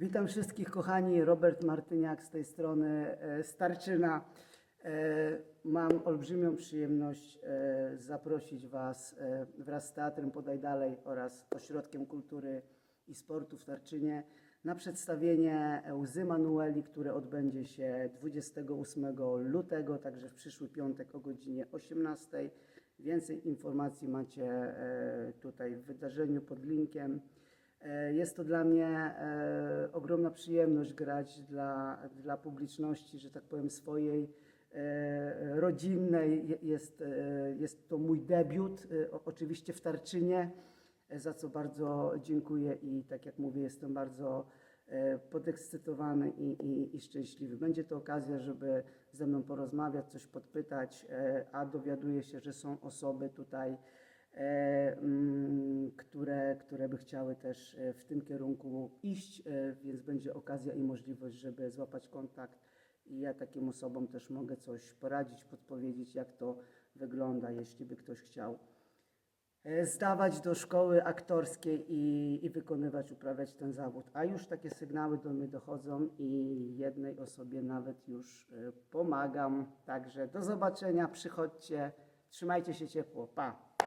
Witam wszystkich kochani, Robert Martyniak z tej strony e, Starczyna. E, Mam olbrzymią przyjemność e, zaprosić Was wraz z Teatrem Podaj Dalej oraz Ośrodkiem Kultury i Sportu w Starczynie na przedstawienie Łzy Manueli, które odbędzie się 28 lutego, także w przyszły piątek o godzinie 18. Więcej informacji macie tutaj w wydarzeniu pod linkiem. E, Jest to dla mnie e, ogromna przyjemność grać dla, dla publiczności, że tak powiem, swojej e, rodzinnej. Je- Jest, jest to mój debiut, oczywiście w Tarczynie, za co bardzo dziękuję i tak jak mówię, jestem bardzo podekscytowany i, i, i szczęśliwy. Będzie to okazja, żeby ze mną porozmawiać, coś podpytać, a dowiaduję się, że są osoby tutaj, które, by chciały też e, w tym kierunku iść, e, więc będzie okazja i możliwość, żeby złapać kontakt i ja takim osobom też mogę coś poradzić, podpowiedzieć, jak to wygląda, jeśli by ktoś chciał e, zdawać do szkoły aktorskiej i, i wykonywać, uprawiać ten zawód. A już takie sygnały do mnie dochodzą i jednej osobie nawet już pomagam. Także do zobaczenia, przychodźcie, trzymajcie się ciepło, pa!